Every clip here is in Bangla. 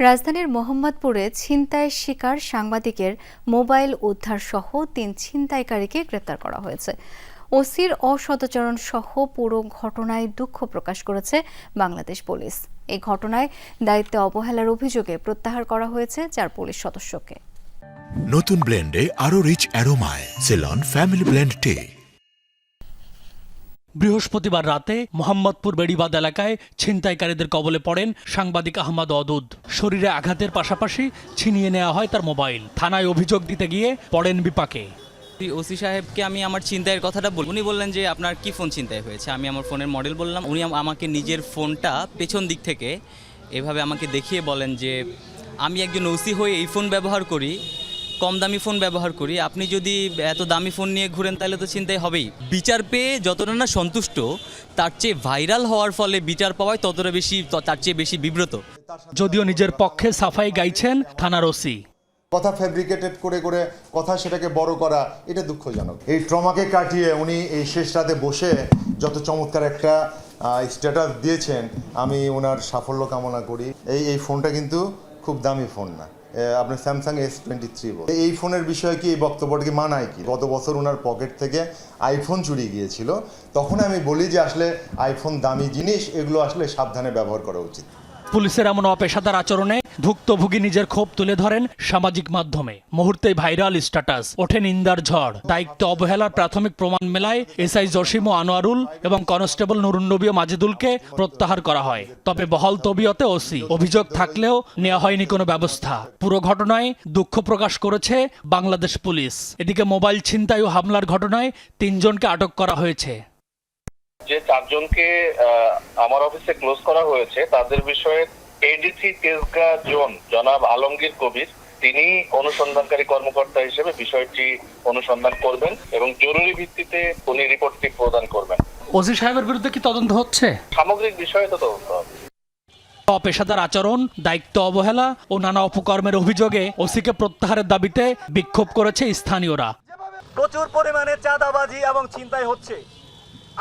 রাজধানীর মোহাম্মদপুরে ছিনতাইয়ের শিকার সাংবাদিকের মোবাইল উদ্ধার সহ তিন ছিনতাইকারীকে গ্রেপ্তার করা হয়েছে। ওসির অসদাচরণ সহ পুরো ঘটনায় দুঃখ প্রকাশ করেছে বাংলাদেশ পুলিশ। এই ঘটনায় দায়িত্বে অবহেলার অভিযোগে প্রত্যাহার করা হয়েছে চার পুলিশ সদস্যকে। নতুন ব্লেন্ডে আরও রিচ অ্যারোমায়, সেলন, ফ্যামিলি ব্লেন্ড টে। বৃহস্পতিবার রাতে মোহাম্মদপুর বেড়িবাদ এলাকায় ছিনতাইকারীদের কবলে পড়েন সাংবাদিক আহমদ অদুদ। শরীরে আঘাতের পাশাপাশি ছিনিয়ে নেওয়া হয় তার মোবাইল। থানায় অভিযোগ দিতে গিয়ে পড়েন বিপাকে। ওসি সাহেবকে আমি আমার চিন্তায়ের কথাটা বলি উনি বললেন যে, আপনার কি ফোন চিন্তায় হয়েছে? আমি আমার ফোনের মডেল বললাম। উনি আমাকে নিজের ফোনটা পেছন দিক থেকে এভাবে আমাকে দেখিয়ে বলেন যে, আমি একজন ওসি হয়ে এই ফোন ব্যবহার করি। কম দামি ফোন ব্যবহার করি। আপনি যদি এত দামি ফোন নিয়ে ঘুরেন তাহলে তো চিন্তাই হবেই। বিচার পেয়ে যতটা না সন্তুষ্ট তার চেয়ে ভাইরাল হওয়ার ফলে বিচার পাওয়ায় ততটা বেশি তার চেয়ে বেশি বিব্রত। যদিও নিজের পক্ষে সাফাই গাইছেন থানার ওসি। কথা ফ্যাব্রিকেটেড করে করে কথা সেটাকে বড় করা এটা দুঃখজনক। এই ট্রমাকে কাটিয়ে উনি এই শেষ রাতে বসে যত চমৎকার একটা স্ট্যাটাস দিয়েছেন আমি ওনার সাফল্য কামনা করি। এই এই ফোনটা কিন্তু খুব দামি ফোন না। আপনার স্যামসাং এস টোয়েন্টি থ্রি এই ফোনের বিষয়ে কি এই বক্তব্যটি মানায় কি? গত বছর ওনার পকেট থেকে আইফোন চুরি গিয়েছিল। তখন আমি বলি যে আসলে আইফোন দামি জিনিস, এগুলো আসলে সাবধানে ব্যবহার করা উচিত। পুলিশের এমন অপেশাদার আচরণে ভুক্তভোগী নিজের ক্ষোভ তুলে ধরেন সামাজিক মাধ্যমে। মুহূর্তে ভাইরাল স্ট্যাটাস। ওঠে নিন্দার ঝড়। দায়িত্ব অবহেলার প্রাথমিক প্রমাণ মেলায় এসআই জসিম ও আনোয়ারুল এবং কনস্টেবল নুরুন্নবী ও মাজেদুলকে প্রত্যাহার করা হয়। তবে বহল তবিয়তে ওসি। অভিযোগ থাকলেও নেওয়া হয়নি কোনো ব্যবস্থা। পুরো ঘটনায় দুঃখ প্রকাশ করেছে বাংলাদেশ পুলিশ। এদিকে মোবাইল ছিনতাই ও হামলার ঘটনায় তিনজনকে আটক করা হয়েছে। যে চারজনকে আমার অফিসে ক্লোজ করা হয়েছে, তাদের বিষয়ে এডিসি তেজগা জোন জনাব আলমগীর কবির তিনি অনুসন্ধানকারী কর্মকর্তা হিসেবে বিষয়টি অনুসন্ধান করবেন এবং জরুরি ভিত্তিতে উনি রিপোর্টটি প্রদান করবেন। ওসি সাহেবের বিরুদ্ধে কি তদন্ত হচ্ছে? সামগ্রিক বিষয়ে তো তদন্ত হবে। অপেশাদার আচরণ দায়িত্ব অবহেলা ও নানা অপকর্মের অভিযোগে ওসিকে প্রত্যাহারের দাবিতে বিক্ষোভ করেছে স্থানীয়রা। প্রচুর পরিমাণে চাঁদাবাজি এবং ছিনতাই হচ্ছে।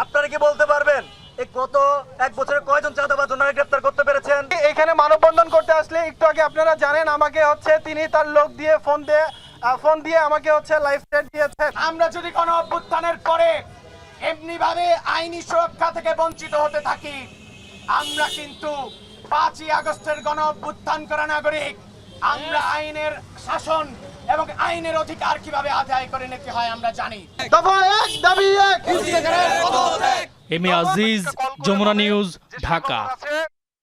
আপনারা কি বলতে পারবেন? এই গত এক বছরে কয়জন চাঁদাবাজ ওনারা একটু আগে আপনারা জানেন আমাকে হচ্ছে তিনি তার লোক দিয়ে ফোন দিয়ে ফোন দিয়ে আমাকে হচ্ছে লাইফ সেট দিয়েছেন। আমরা যদি কোনো অভ্যুত্থানের পরে এমনি ভাবে আইনি সুরক্ষা থেকে বঞ্চিত হতে থাকি আমরা কিন্তু পাঁচই আগস্টের গণ অভ্যুত্থান করা নাগরিক আমরা আইনের শাসন এবং আইনের অধিকার কীভাবে আদায় করে নিতে হয় আমরা জানি। M A Aziz Jamuna news Dhaka.